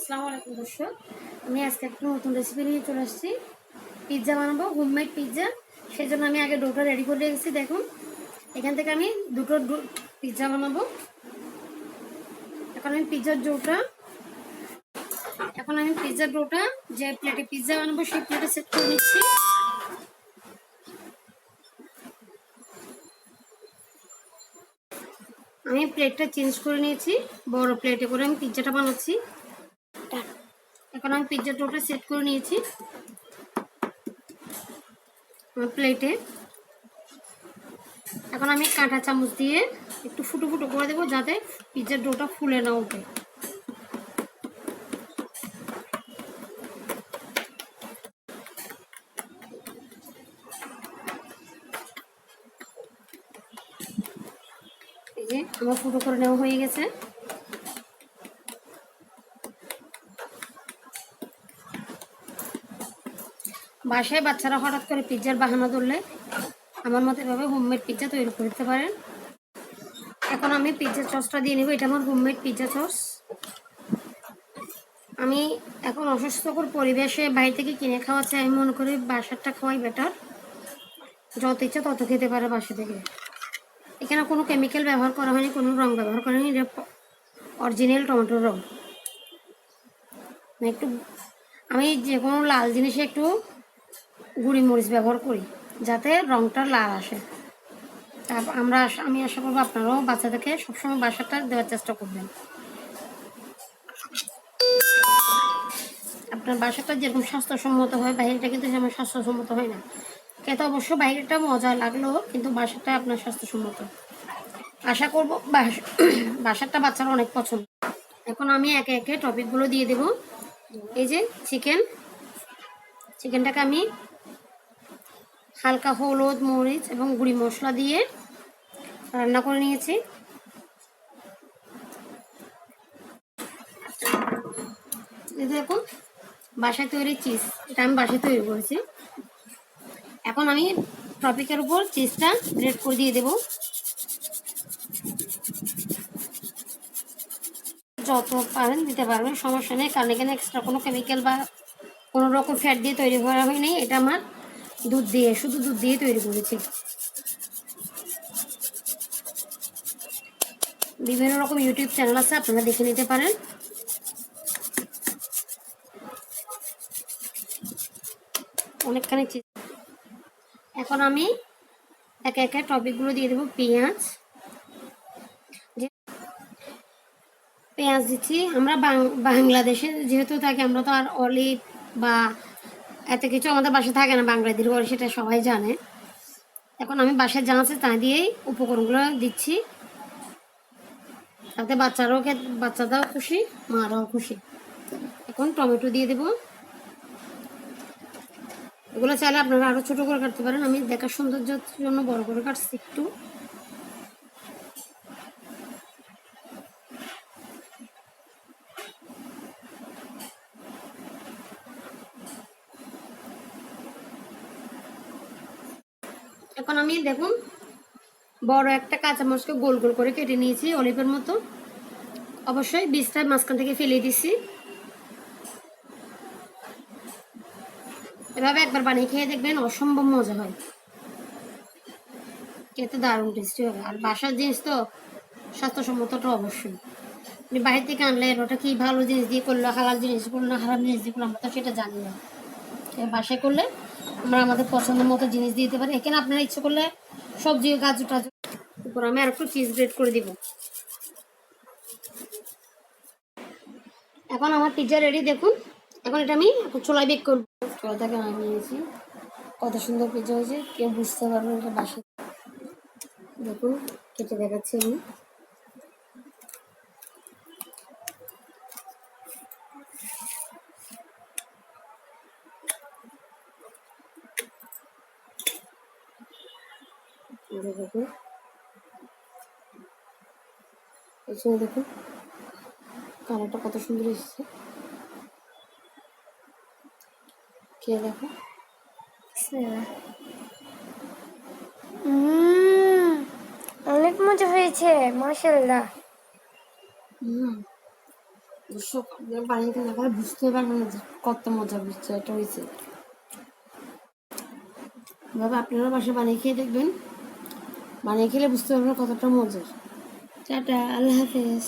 আসসালামু আলাইকুম, দর্শক। আমি আজকে একটা নতুন রেসিপি নিয়ে চলে আসছি। পিৎজা বানাবো হোমমেড পিৎজা সেই জন্য আমি আগে ডোটা রেডি করে রেখেছি, দেখুন। এখান থেকে আমি দুটো পিৎজা বানাবো। এখন আমি পিৎজার ডোটা এখন আমি পিৎজার ডোটা যে প্লেটে পিৎজা বানাবো, সেই প্লেটে সেট করে নিচ্ছি। আমি প্লেটটা চেঞ্জ করে নিয়েছি। বড় প্লেটে করে আমি পিৎজাটা বানাচ্ছি। এখন আমি পিৎজা ডোটা সেট করে নিয়েছি। প্লেটে এখন আমি কাঁটা চামচ দিয়ে একটু ফুটো ফুটো করে দেবো যাতে পিৎজার ডোটা ফুলে না ওঠে। আমার ফুটো করে নেওয়া হয়ে গেছে। বাসায় বাচ্চারা হঠাৎ করে পিৎজার বাহানা ধরলে, আমার মতো এভাবে হোমমেড পিৎজা তৈরি করতে পারেন। এখন আমি পিৎজা সসটা দিয়ে নেব, এটা আমার হোমমেড পিৎজা সস আমি এখন অসুস্থকর পরিবেশে বাড়ি থেকে কিনে খাওয়া চাই, আমি মনে করি বাসারটা খাওয়াই বেটার যত ইচ্ছা তত খেতে পারে বাসা থেকে। এখানে কোনো কেমিক্যাল ব্যবহার করা হয়নি, কোনো রং ব্যবহার করা হয়নি, এটা অরিজিনাল টমেটোর রং। একটু আমি যে কোনো লাল জিনিসে একটু মরিচ ব্যবহার করি, যাতে রংটা লাল আসে। তারপর আমরা আমি আশা করব আপনারাও বাচ্চাদেরকে সবসময় বাসাটা দেওয়ার চেষ্টা করবেন। আপনার বাসাটা যেরকম স্বাস্থ্যসম্মত হয়, বাইরেটা কিন্তু যেমন স্বাস্থ্যসম্মত হয় না। খেতে অবশ্য বাইরেটা মজা লাগলেও কিন্তু বাসাটা আপনার স্বাস্থ্যসম্মত। আশা করব বাস- বাসারটা বাচ্চারা অনেক পছন্দ। এখন আমি একে একে টপিকগুলো দিয়ে দেব। এই যে চিকেন চিকেনটাকে আমি হালকা হলুদ, মরিচ এবং গুঁড়ি মশলা দিয়ে রান্না করে নিয়েছি। দেখুন, বাসায় তৈরি চিজ, এটা আমি বাসায় তৈরি করেছি। এখন আমি টপিকের উপর চিজটা গ্রেড করে দিয়ে দেব। যত পারেন দিতে পারবেন, সমস্যা নেই, কারণ এখানে এক্সট্রা কোনো কেমিক্যাল বা কোনো রকম ফ্যাট দিয়ে তৈরি করা হয়নি এটা আমার দুধ দিয়ে, শুধু দুধ দিয়ে তৈরি করেছি। বিভিন্ন রকম ইউটিউব চ্যানেল আছে, আপনারা দেখে নিতে পারেন। অনেকখানি এখন আমি একে একে টপিকগুলো দিয়ে দেবো, পেঁয়াজ। পেঁয়াজ দিচ্ছি, আমরা বাংলাদেশে যেহেতু থাকি, আমরা তো আর অলিভ বা এত কিছু আমাদের বাসায় থাকে না বাংলাদেশ বলে সেটা সবাই জানে। এখন আমি বাসায় যা আছে তা দিয়েই উপকরণগুলো দিচ্ছি। তাতে বাচ্চারাও বাচ্চারাও খুশি, মারাও খুশি। এখন টমেটো দিয়ে দেবো। এগুলো চাইলে আপনারা আরও ছোটো করে কাটতে পারেন। আমি দেখার সৌন্দর্যের জন্য বড় করে কাটছি একটু। এখন আমি দেখুন, বড় একটা কাঁচামরিচকে গোল গোল করে কেটে নিয়েছি অলিভের মতো। অবশ্যই বীজটা মাঝখান থেকে ফেলে দিছি। এভাবে একবার বানিয়ে খেয়ে দেখবেন অসম্ভব মজা হয়। খেতে দারুণ টেস্টি হবে। আর বাসার জিনিস তো স্বাস্থ্যসম্মতটা অবশ্যই। বাইরে থেকে আনলে ওটা কি ভালো জিনিস দিয়ে করল, হালাল জিনিস করল, না খারাপ জিনিস দিয়ে করল, আমরা তো সেটা জানি না। বাসায় করলে আমরা আমাদের পছন্দ মতো জিনিস দিতে পারি এখানে আপনারা ইচ্ছে করলে সবজি, গাজর, টাজর উপর আমি আর একটু চিজ গ্রেড করে দিব। এখন আমার পিৎজা রেডি দেখুন। এখন এটা আমি এখন চুলায় বেক করব। চুলা থেকে আমি নিয়েছি। কত সুন্দর পিৎজা হয়েছে, কেউ বুঝতে পারবে এটা বাসায়। দেখুন কেটে দেখাচ্ছি আমি। দেখুন দেখুন কালারটা কত সুন্দর এসেছে। কে দেখো? অনেক মজা হয়েছে মাশাল্লাহ হুম। দর্শক আপনারা বানিয়ে কিনে খালে বুঝতে পারবেন কত মজা বুঝছে এটা হয়েছে। এভাবে আপনারা বাসা বানিয়ে খেয়ে দেখবেন। বানিয়ে খেলে বুঝতে পারবেন কতটা মজার। টাটা আল্লাহ হাফেজ।